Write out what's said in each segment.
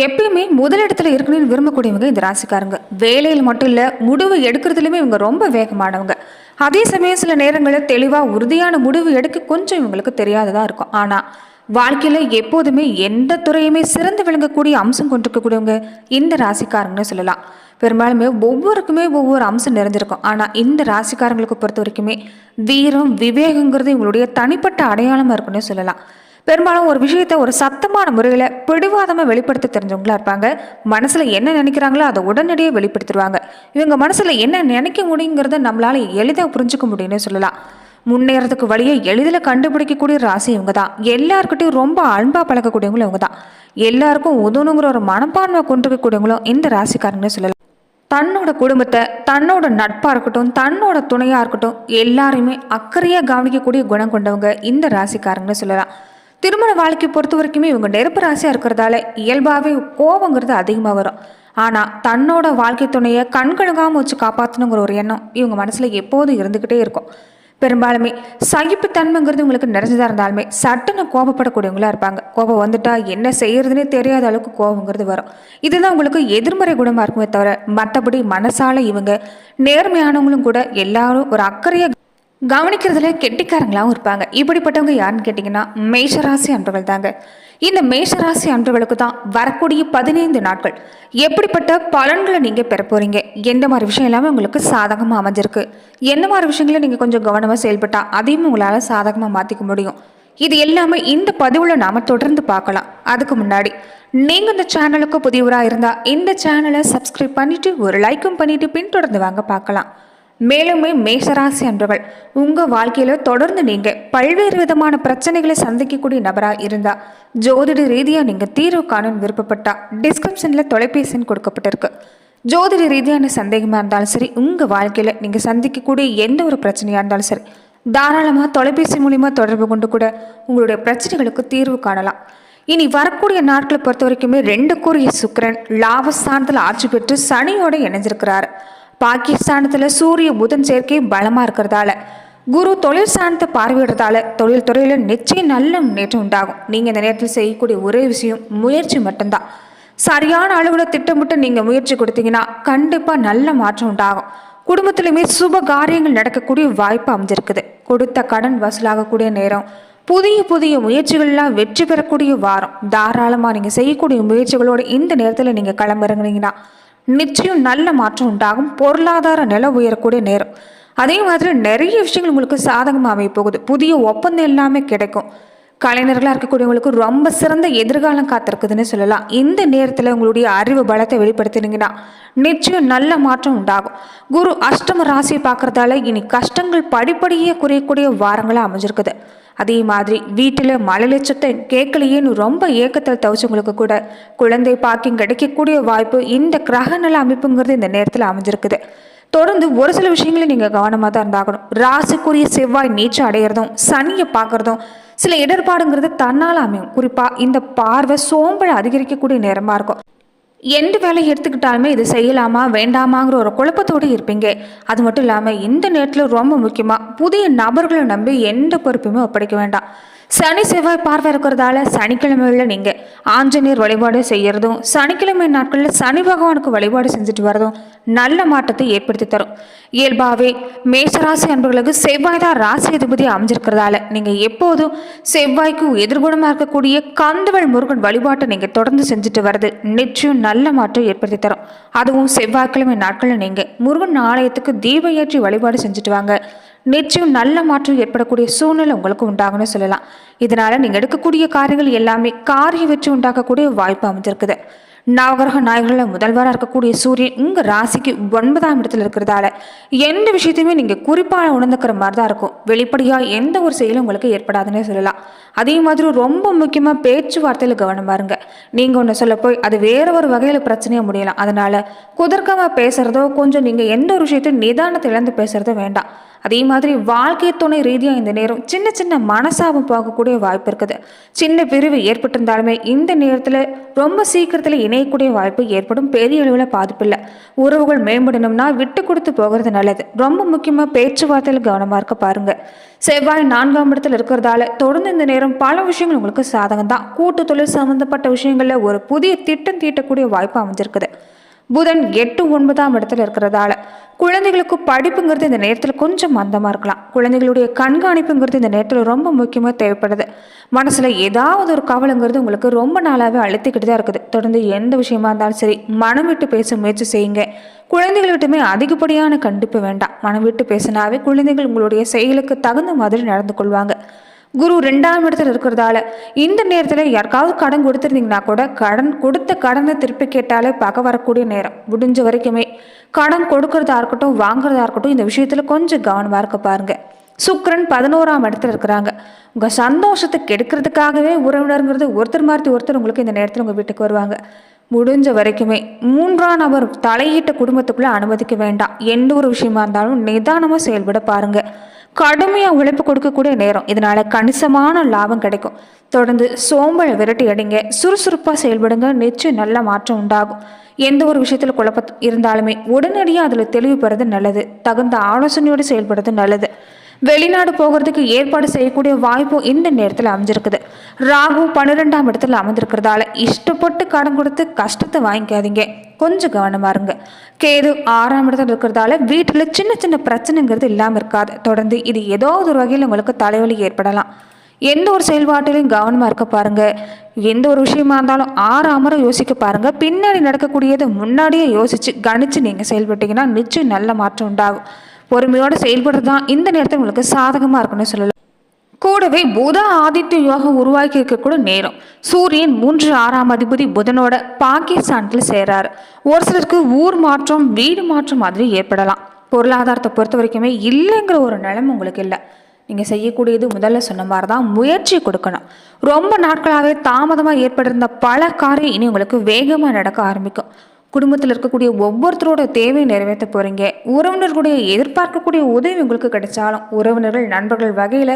எப்பயுமே முதலிடத்துல இருக்கணும்னு விரும்பக்கூடியவங்க இந்த ராசிக்காரங்க. வேலையில் மட்டும் இல்லை முடிவு எடுக்கிறதுலையுமே இவங்க ரொம்ப வேகமானவங்க. அதே சமயம் சில நேரங்களில் தெளிவாக உறுதியான முடிவு எடுக்க கொஞ்சம் இவங்களுக்கு தெரியாததாக இருக்கும். ஆனால் வாழ்க்கையில் எப்போதுமே எந்த துறையுமே சிறந்து விளங்கக்கூடிய அம்சம் கொண்டிருக்கக்கூடியவங்க இந்த ராசிக்காரங்கன்னு சொல்லலாம். பெரும்பாலுமே ஒவ்வொருக்குமே ஒவ்வொரு அம்சம் நிறைஞ்சிருக்கும். ஆனால் இந்த ராசிக்காரங்களுக்கு பொறுத்த வரைக்குமே வீரம் விவேகங்கிறது இவங்களுடைய தனிப்பட்ட அடையாளமாக இருக்குன்னு சொல்லலாம். பெரும்பாலும் ஒரு விஷயத்தை ஒரு சத்தமான முறையில் பிடிவாதமாக வெளிப்படுத்த தெரிஞ்சவங்களா இருப்பாங்க. மனசில் என்ன நினைக்கிறாங்களோ அதை உடனடியாக வெளிப்படுத்திடுவாங்க இவங்க மனசில் என்ன நினைக்க முடியுங்கிறத நம்மளால் எளிதாக புரிஞ்சுக்க முடியும்னு சொல்லலாம். முன்னேறதுக்கு வழியை எளிதில் கண்டுபிடிக்கக்கூடிய ராசி இவங்க தான் எல்லாருக்கிட்டையும் ரொம்ப அன்பாக பழகக்கூடியவங்களும் இவங்க தான் எல்லாருக்கும் உதவணுங்கிற ஒரு மனப்பான்மை கொண்டிருக்கக்கூடியவங்களும் இந்த ராசிக்காரங்கன்னு சொல்லலாம். தன்னோட குடும்பத்தை தன்னோட நட்பாக இருக்கட்டும் தன்னோட துணையாக இருக்கட்டும் எல்லாரையுமே அக்கறையாக கவனிக்கக்கூடிய குணம் கொண்டவங்க இந்த ராசிக்காரங்கன்னு சொல்லலாம். திருமண வாழ்க்கை பொறுத்த வரைக்குமே இவங்க நெருப்பு ராசியாக இருக்கிறதால இயல்பாகவே கோபங்கிறது அதிகமாக வரும். ஆனால் தன்னோட வாழ்க்கை துணையை கண்கழுகாமல் வச்சு காப்பாற்றணுங்கிற ஒரு எண்ணம் இவங்க மனசில் எப்போதும் இருந்துக்கிட்டே இருக்கும். பெரும்பாலுமே சகிப்புத்தன்மைங்கிறது உங்களுக்கு நிறைஞ்சதாக இருந்தாலுமே சட்டுன்னு கோபப்படக்கூடியவங்களா இருப்பாங்க. கோபம் வந்துட்டால் என்ன செய்கிறதுனே தெரியாத அளவுக்கு கோபங்கிறது வரும். இதுதான் உங்களுக்கு எதிர்மறை குணமாக இருக்குமே தவிர மற்றபடி மனசால் இவங்க நேர்மையானவங்களும் கூட எல்லாரும் ஒரு அக்கறையாக கவனிக்கிறதுல கெட்டிக்காரங்களாகவும் இருப்பாங்க. இப்படிப்பட்டவங்க யாருன்னு கேட்டிங்கன்னா மேஷராசி அன்பர்கள் தாங்க. இந்த மேஷராசி அன்பர்களுக்கு தான் வரக்கூடிய பதினைந்து நாட்கள். எப்படிப்பட்ட பலன்களை நீங்கள் பெற போகிறீங்க எந்த மாதிரி விஷயம் எல்லாமே உங்களுக்கு சாதகமாக அமைஞ்சிருக்கு. எந்த மாதிரி விஷயங்களை நீங்கள் கொஞ்சம் கவனமாக செயல்பட்டால் அதையும் உங்களால் சாதகமாக மாற்றிக்க முடியும். இது எல்லாமே இந்த பதிவில் நாம் தொடர்ந்து பார்க்கலாம். அதுக்கு முன்னாடி நீங்கள் இந்த சேனலுக்கு புதியவராக இருந்தால் இந்த சேனலை சப்ஸ்கிரைப் பண்ணிவிட்டு ஒரு லைக்கும் பண்ணிவிட்டு பின்தொடர்ந்து வாங்க பார்க்கலாம். மேலுமே மேஷராசி அன்றவர்கள் உங்கள் வாழ்க்கையில் தொடர்ந்து நீங்கள் பல்வேறு விதமான பிரச்சனைகளை சந்திக்கக்கூடிய நபராக இருந்தால் ஜோதிட ரீதியாக நீங்கள் தீர்வு காணும் விருப்பப்பட்டால் டிஸ்கிரிப்ஷனில் தொலைபேசின்னு கொடுக்கப்பட்டிருக்கு. ஜோதிட ரீதியான சந்தேகமாக இருந்தாலும் சரி உங்கள் வாழ்க்கையில் நீங்கள் சந்திக்கக்கூடிய எந்த ஒரு பிரச்சனையாக இருந்தாலும் சரி தாராளமாக தொலைபேசி மூலிமா தொடர்பு கொண்டு கூட உங்களுடைய பிரச்சனைகளுக்கு தீர்வு காணலாம். இனி வரக்கூடிய நாட்களை பொறுத்த வரைக்குமே ரெண்டு கூறிய சுக்கரன் லாபஸ்தானத்தில் ஆட்சி பெற்று சனியோடு இணைஞ்சிருக்கிறார். பாகிஸ்தானத்தில் சூரிய புதன் சேர்க்கை பலமாக இருக்கிறதால. குரு தொழில் சார்ந்த பார்வையிடுறதால தொழில் துறையில் நிச்சயம் நல்ல முன்னேற்றம் உண்டாகும். நீங்கள் இந்த நேரத்தில் செய்யக்கூடிய ஒரே விஷயம் முயற்சி மட்டும்தான். சரியான அளவில் திட்டமிட்டு நீங்கள் முயற்சி கொடுத்தீங்கன்னா கண்டிப்பாக நல்ல மாற்றம் உண்டாகும். குடும்பத்திலுமே சுப காரியங்கள் நடக்கக்கூடிய வாய்ப்பு அமைஞ்சிருக்குது. கொடுத்த கடன் வசூலாகக்கூடிய நேரம் புதிய புதிய முயற்சிகள்லாம் வெற்றி பெறக்கூடிய வாரம். தாராளமாக நீங்கள் செய்யக்கூடிய முயற்சிகளோடு இந்த நேரத்தில் நீங்கள் கிளம்பிறங்குனீங்கன்னா நிச்சயம் நல்ல மாற்றம் உண்டாகும். பொருளாதார நிலை உயரக்கூடிய நேரம். அதே மாதிரி நிறைய விஷயங்கள் உங்களுக்கு சாதகமாக அமைய போகுது. புதிய ஒப்பந்தம் எல்லாமே கிடைக்கும். கலைஞர்களாக இருக்கக்கூடியவங்களுக்கு ரொம்ப சிறந்த எதிர்காலம் காத்திருக்குதுன்னு சொல்லலாம். இந்த நேரத்தில் உங்களுடைய அறிவு பலத்தை வெளிப்படுத்தினீங்கன்னா நிச்சயம் நல்ல மாற்றம் உண்டாகும். குரு அஷ்டம ராசியை பார்க்குறதால இனி கஷ்டங்கள் படிப்படியே குறையக்கூடிய வாரங்களாக அமைஞ்சிருக்குது. அதே மாதிரி வீட்டில் மழலைச்சத்தை கேட்கலையேன்னு ரொம்ப ஏக்கத்தில் தவிச்சவங்களுக்கு கூட குழந்தை பாக்கியம் கிடைக்கக்கூடிய வாய்ப்பு இந்த கிரகநல அமைப்புங்கிறது இந்த நேரத்தில் அமைஞ்சிருக்குது. தொடர்ந்து ஒரு சில விஷயங்களை நீங்கள் கவனமாக தான் இருந்தாகணும். ராசிக்குரிய செவ்வாய் நீச்சம் அடையிறதும் சனியை பார்க்குறதும் சில இடர்பாடுங்கிறது தன்னால் அமையும். குறிப்பாக இந்த பார்வை சோம்பலை அதிகரிக்கக்கூடிய நேரமாக இருக்கும். எந்த வேலையை எடுத்துக்கிட்டாலுமே இது செய்யலாமா வேண்டாமாங்கிற ஒரு குழப்பத்தோடு இருப்பீங்க. அது மட்டும் இல்லாமல் இந்த நேரத்தில் ரொம்ப முக்கியமாக புதிய நபர்களை நம்பி எந்த பொறுப்புமே ஒப்படைக்க வேண்டாம். சனி செவ்வாய் பார்வை இருக்கிறதால சனிக்கிழமையில் நீங்கள் ஆஞ்சநேயர் வழிபாடு செய்கிறதும் சனிக்கிழமை நாட்களில் சனி பகவானுக்கு வழிபாடு செஞ்சுட்டு வரதும் நல்ல மாற்றத்தை ஏற்படுத்தி தரும். இயல்பாகவே மேஷராசி அன்பர்களுக்கு செவ்வாய் தான் ராசி அதிபதி அமைஞ்சிருக்கிறதால நீங்கள் எப்போதும் செவ்வாய்க்கு எதிர்குணமாக இருக்கக்கூடிய கந்தவள் முருகன் வழிபாட்டை நீங்கள் தொடர்ந்து செஞ்சுட்டு வர்றது நிச்சயம் நல்ல மாற்றம் ஏற்படுத்தி தரும். அதுவும் செவ்வாய்க்கிழமை நாட்களில் நீங்கள் முருகன் ஆலயத்துக்கு தீப ஏற்றி வழிபாடு செஞ்சுட்டு வாங்க. நிச்சயம் நல்ல மாற்றம் ஏற்படக்கூடிய சூழ்நிலை உங்களுக்கு உண்டாகும்னு சொல்லலாம். இதனால் நீங்கள் எடுக்கக்கூடிய காரியங்கள் எல்லாமே காரிய வெற்றி உண்டாக்கக்கூடிய வாய்ப்பு அமைஞ்சிருக்குது. நவகிரக நாயகர்களில் முதல்வராக இருக்கக்கூடிய சூரியன் உங்கள் ராசிக்கு ஒன்பதாம் இடத்துல இருக்கிறதால எந்த விஷயத்தையுமே நீங்கள் குறிப்பாக உணர்ந்துக்கிற மாதிரி தான் இருக்கும். வெளிப்படையாக எந்த ஒரு செயலும் உங்களுக்கு ஏற்படாதுன்னே சொல்லலாம். அதே மாதிரி ரொம்ப முக்கியமாக பேச்சுவார்த்தையில் கவனம் பாருங்கள் நீங்கள் ஒன்று சொல்ல போய் அது வேற ஒரு வகையில் பிரச்சனையாக முடியலாம். அதனால் குதர்க்கமாக பேசுகிறதோ கொஞ்சம் நீங்கள் எந்த ஒரு விஷயத்தையும் நிதானத்தை இழந்து பேசுகிறதோ வேண்டாம். அதே மாதிரி வாழ்க்கை துணை ரீதியாக இந்த நேரம் சின்ன சின்ன மனசாபம் போகக்கூடிய வாய்ப்பு இருக்குது. சின்ன பிரிவு ஏற்பட்டிருந்தாலுமே இந்த நேரத்தில் ரொம்ப சீக்கிரத்தில் இணையக்கூடிய வாய்ப்பு ஏற்படும். பெரிய அளவில் பாதிப்பு இல்லை. உறவுகள் மேம்படணும்னா விட்டு கொடுத்து போகிறது நல்லது. ரொம்ப முக்கியமாக பேச்சுவார்த்தையில் கவனமாக இருக்க பாருங்கள் செவ்வாய் நான்காம் இடத்துல இருக்கிறதால தொடர்ந்து இந்த நேரம் பல விஷயங்கள் உங்களுக்கு சாதகம் தான் கூட்டு தொழில் சம்மந்தப்பட்ட விஷயங்களில் ஒரு புதிய திட்டம் தீட்டக்கூடிய வாய்ப்பு அமைஞ்சிருக்குது. புதன் எட்டு ஒன்பதாம் இடத்துல இருக்கிறதால குழந்தைகளுக்கு படிப்புங்கிறது இந்த நேரத்தில் கொஞ்சம் மந்தமாக இருக்கலாம். குழந்தைகளுடைய கண்காணிப்புங்கிறது இந்த நேரத்தில் ரொம்ப முக்கியமாக தேவைப்படுது. மனசில் ஏதாவது ஒரு கவலைங்கிறது உங்களுக்கு ரொம்ப நாளாகவே அழுத்திக்கிட்டு தான் இருக்குது. தொடர்ந்து எந்த விஷயமா இருந்தாலும் சரி மனம் விட்டு பேச முயற்சி செய்யுங்க. குழந்தைகள்கிட்டமே அதிகப்படியான கண்டிப்பு வேண்டாம். மனம் விட்டு பேசினாவே குழந்தைகள் உங்களுடைய செயலுக்கு தகுந்த மாதிரி நடந்து கொள்வாங்க. குரு ரெண்டாம் இடத்துல இருக்கிறதால இந்த நேரத்தில் யாருக்காவது கடன் கொடுத்துருந்தீங்கன்னா கூட கடன் கொடுத்த கடனை திருப்பி கேட்டாலே பகை வரக்கூடிய நேரம். முடிஞ்ச வரைக்குமே கடன் கொடுக்கறதா இருக்கட்டும் வாங்குறதா இருக்கட்டும் இந்த விஷயத்தில் கொஞ்சம் கவனமாக இருக்க பாருங்கள் சுக்ரன் பதினோராம் இடத்துல இருக்கிறாங்க. உங்கள் சந்தோஷத்தை கெடுக்கிறதுக்காகவே உறவினருங்கிறது ஒருத்தர் மாற்றி ஒருத்தர் உங்களுக்கு இந்த நேரத்தில் உங்கள் வீட்டுக்கு வருவாங்க. முடிஞ்ச வரைக்குமே மூன்றாம் நபர் தலையிட்ட குடும்பத்துக்குள்ளே அனுமதிக்க வேண்டாம். எந்த ஒரு விஷயமா இருந்தாலும் நிதானமாக செயல்பட பாருங்கள் கடுமையாக உழைப்பு கொடுக்கக்கூடிய நேரம். இதனால் கணிசமான லாபம் கிடைக்கும். தொடர்ந்து சோம்பலை விரட்டி அடிங்க. சுறுசுறுப்பாக செயல்படுங்க. நிச்சயம் நல்ல மாற்றம் உண்டாகும். எந்த ஒரு விஷயத்தில் குழப்பம் இருந்தாலுமே உடனடியாக அதில் தெளிவு பெறது நல்லது. தகுந்த ஆலோசனையோடு செயல்படுறது நல்லது. வெளிநாடு போகிறதுக்கு ஏற்பாடு செய்யக்கூடிய வாய்ப்பு இந்த நேரத்தில் அமைஞ்சிருக்குது. ராகு பன்னிரெண்டாம் இடத்துல அமைஞ்சிருக்கிறதால இஷ்டப்பட்டு கடன் கொடுத்து கஷ்டத்தை வாங்கிக்காதீங்க. கொஞ்சம் கவனமா இருங்க. கேது ஆறாம் இடத்துல இருக்கிறதால வீட்டில் சின்ன சின்ன பிரச்சனைங்கிறது இல்லாமல் இருக்காது. தொடர்ந்து இது ஏதோ ஒரு வகையில் உங்களுக்கு தலைவலி ஏற்படலாம். எந்த ஒரு செயல்பாட்டிலையும் கவனமாக இருக்க பாருங்க. எந்த ஒரு விஷயமா இருந்தாலும் ஆறாமற யோசிக்க பாருங்கள் பின்னாடி நடக்கக்கூடியதை முன்னாடியே யோசித்து கணித்து நீங்கள் செயல்பட்டீங்கன்னா நிச்சயம் நல்ல மாற்றம் உண்டாகும். பொறுமையோடு செயல்படுறது தான் இந்த நேரத்தில் உங்களுக்கு சாதகமாக இருக்குன்னு சொல்லலாம். கூடவே புத ஆதித்ய யோகம் உருவாக்கி இருக்கக்கூட நேரம். சூரியன் மூன்று ஆறாம் அதிபதி புதனோட பாகிஸ்தானில் சேராரு ஒரு சிலருக்கு ஊர் மாற்றம் வீடு மாற்றம் மாதிரி ஏற்படலாம். பொருளாதாரத்தை பொறுத்த வரைக்குமே இல்லைங்கிற ஒரு நிலைமை உங்களுக்கு இல்லை. நீங்கள் செய்யக்கூடியது முதல்ல சொன்ன மாதிரி தான் முயற்சி கொடுக்கணும். ரொம்ப நாட்களாகவே தாமதமாக ஏற்பட்டிருந்த பல காரியம் இனி உங்களுக்கு வேகமாக நடக்க ஆரம்பிக்கும். குடும்பத்தில் இருக்கக்கூடிய ஒவ்வொருத்தரோட தேவையை நிறைவேற்ற போகிறீங்க உறவினர்களுடைய எதிர்பார்க்கக்கூடிய உதவி உங்களுக்கு கிடைச்சாலும் உறவினர்கள் நண்பர்கள் வகையில்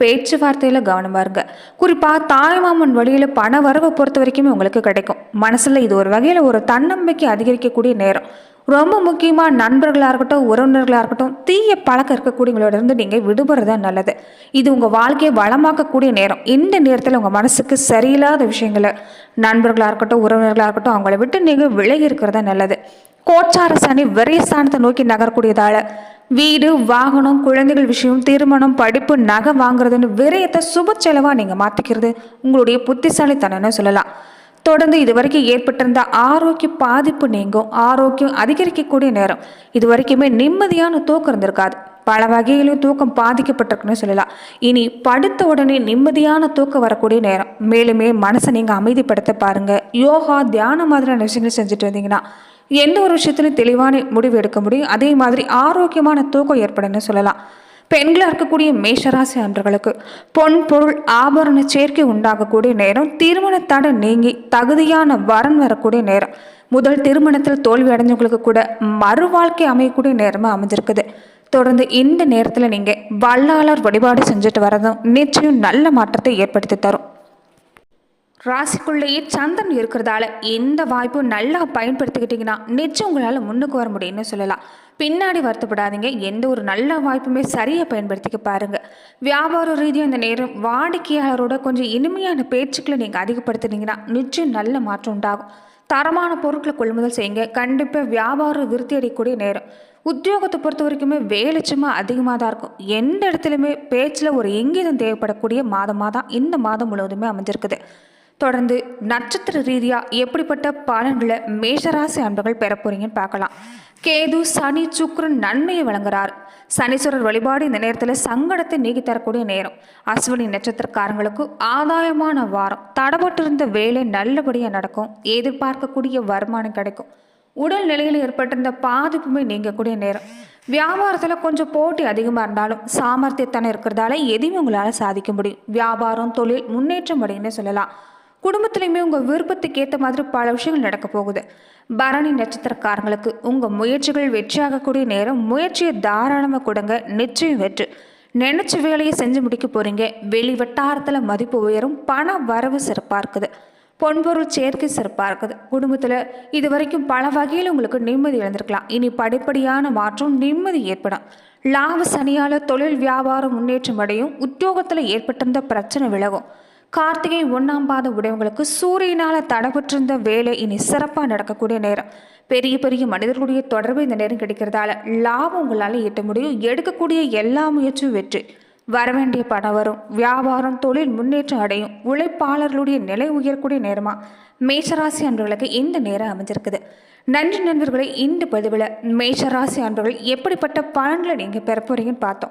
பேச்சுவார்த்தையில் கவனமாக இருங்க. குறிப்பாக தாய்மாமன் வழியில் பண வரவை பொறுத்த வரைக்குமே உங்களுக்கு கிடைக்கும். மனசில் இது ஒரு வகையில் ஒரு தன்னம்பிக்கை அதிகரிக்கக்கூடிய நேரம். ரொம்ப முக்கியமாக நண்பர்களாக இருக்கட்டும் உறவினர்களாக இருக்கட்டும் தீய பழக்கம் இருக்கக்கூடியவங்களோட இருந்து நீங்கள் விடுபடுறது தான் நல்லது. இது உங்கள் வாழ்க்கையை வளமாக்கக்கூடிய நேரம். இந்த நேரத்தில் உங்கள் மனசுக்கு சரியில்லாத விஷயங்களை நண்பர்களாக இருக்கட்டும் உறவினர்களாக இருக்கட்டும் அவங்கள விட்டு நீங்கள் விலகி இருக்கிறதா நல்லது. கோச்சார சனி விரைஸ்தானத்தை நோக்கி நகரக்கூடியதால் வீடு வாகனம் குழந்தைகள் விஷயம் திருமணம் படிப்பு நகை வாங்குறதுன்னு விரயத்தை சுப செலவாக நீங்கள் மாற்றிக்கிறது உங்களுடைய புத்திசாலித்தனம்னு சொல்லலாம். தொடர்ந்து இதுவரைக்கும் ஏற்பட்டிருந்த ஆரோக்கிய பாதிப்பு நீங்கும் ஆரோக்கியம் அதிகரிக்கக்கூடிய நேரம். இது வரைக்குமே நிம்மதியான தூக்கம் இருந்திருக்காது. பல வகையிலும் தூக்கம் பாதிக்கப்பட்டிருக்குன்னு சொல்லலாம். இனி படுத்த உடனே நிம்மதியான தூக்கம் வரக்கூடிய நேரம். மேலுமே மனசை நீங்கள் அமைதிப்படுத்த பாருங்கள் யோகா தியானம் மாதிரியான விஷயங்கள் செஞ்சுட்டு வந்தீங்கன்னா எந்த ஒரு விஷயத்துலையும் தெளிவான முடிவு எடுக்க முடியும். அதே மாதிரி ஆரோக்கியமான தூக்கம் ஏற்படும்னு சொல்லலாம். பெண்களாக இருக்கக்கூடிய மேஷராசி அன்றர்களுக்கு பொன் பொருள் ஆபரண சேர்க்கை உண்டாகக்கூடிய நேரம் திருமண தடை நீங்கி தகுதியான வரன் வரக்கூடிய நேரம். முதல் திருமணத்தில் தோல்வி அடைஞ்சவங்களுக்கு கூட மறு வாழ்க்கை அமையக்கூடிய நேரமாக அமைஞ்சிருக்குது. தொடர்ந்து இந்த நேரத்தில் நீங்கள் வல்லாளர் வழிபாடு செஞ்சுட்டு வரதும் நிச்சயம் நல்ல மாற்றத்தை ஏற்படுத்தி தரும். ராசிக்குள்ளேயே சந்திரன் இருக்கிறதால எந்த வாய்ப்பும் நல்லா பயன்படுத்திக்கிட்டிங்கன்னா நிச்சயம் உங்களால் முன்னுக்கு வர முடியும்னு சொல்லலாம். பின்னாடி வருத்தப்படாதீங்க. எந்த ஒரு நல்ல வாய்ப்புமே சரியாக பயன்படுத்திக்க பாருங்கள் வியாபார ரீதியாக இந்த நேரம் வாடிக்கையாளரோட கொஞ்சம் இனிமையான பேச்சுக்களை நீங்கள் அதிகப்படுத்துனீங்கன்னா நிச்சயம் நல்ல மாற்றம் உண்டாகும். தரமான பொருட்களை கொள்முதல் செய்யுங்க. கண்டிப்பாக வியாபாரம் விருத்தி அடையக்கூடிய நேரம். உத்தியோகத்தை பொறுத்த வரைக்குமே வேலை சும்மா அதிகமாக தான் இருக்கும். எந்த இடத்துலையுமே பேச்சில் ஒரு எங்கேயும் தேவைப்படக்கூடிய மாதமாக தான் இந்த மாதம் முழுவதுமே அமைஞ்சிருக்குது. தொடர்ந்து நட்சத்திர ரீதியாக எப்படிப்பட்ட பலன்களை மேஷராசி அன்பர்கள் பெற பார்க்கலாம். கேது சனி சுக்ரன் நன்மையை வழங்குறார். சனீஸ்வரர் வழிபாடு இந்த நேரத்தில் சங்கடத்தை நீக்கி தரக்கூடிய நேரம். அஸ்வினி நட்சத்திரக்காரங்களுக்கு ஆதாயமான வாரம். தடப்பட்டிருந்த வேலை நல்லபடியாக நடக்கும். எதிர்பார்க்கக்கூடிய வருமானம் கிடைக்கும். உடல் நிலையில் ஏற்பட்டிருந்த பாதிப்புமே நீங்கக்கூடிய நேரம். வியாபாரத்தில் கொஞ்சம் போட்டி அதிகமாக இருந்தாலும் சாமர்த்தியத்தனம் இருக்கிறதால எதையும் உங்களால் சாதிக்க முடியும். வியாபாரம் தொழில் முன்னேற்றம் அடையுன்னு சொல்லலாம். குடும்பத்துலையுமே உங்கள் விருப்பத்துக்கு ஏற்ற மாதிரி பல விஷயங்கள் நடக்க போகுது. பரணி நட்சத்திரக்காரங்களுக்கு உங்கள் முயற்சிகள் வெற்றியாகக்கூடிய நேரம் முயற்சியை தாராளமாக கொடுங்க நிச்சயம் வெற்றி. நினச்ச வேலையை செஞ்சு முடிக்க போகிறீங்க வெளி வட்டாரத்தில் மதிப்பு உயரும் பண வரவு சிறப்பாக இருக்குது. பொன்பொருள் சேர்க்கை சிறப்பாக இருக்குது. குடும்பத்தில் இது வரைக்கும் பல வகையில் உங்களுக்கு நிம்மதி இழந்திருக்கலாம். இனி படிப்படியான மாற்றம் நிம்மதி ஏற்படும். லாப சனியால் தொழில் வியாபாரம் முன்னேற்றம் அடையும். உத்தியோகத்தில் ஏற்பட்டிருந்த பிரச்சனை விலகும். கார்த்திகை ஒன்றாம் பாத உடையவங்களுக்கு சூரியனால் தடைபட்டிருந்த வேலை இனி சிறப்பாக நடக்கக்கூடிய நேரம். பெரிய பெரிய மனிதர்களுடைய தொடர்பு இந்த நேரம் கிடைக்கிறதால லாபம் உங்களால் ஈட்ட முடியும். எடுக்கக்கூடிய எல்லா முயற்சியும் வெற்றி. வரவேண்டிய பணம் வரும். வியாபாரம் தொழில் முன்னேற்றம் அடையும். உழைப்பாளர்களுடைய நிலை உயரக்கூடிய நேரமா? மேஷராசி அன்பர்களுக்கு இந்த நேரம் அமைஞ்சிருக்குது. நன்றி நண்பர்களை இந்த பதிவில் மேஷராசி அன்பர்கள் எப்படிப்பட்ட பலன்களை நீங்கள் பெற போகிறீங்கன்னு பார்த்தோம்.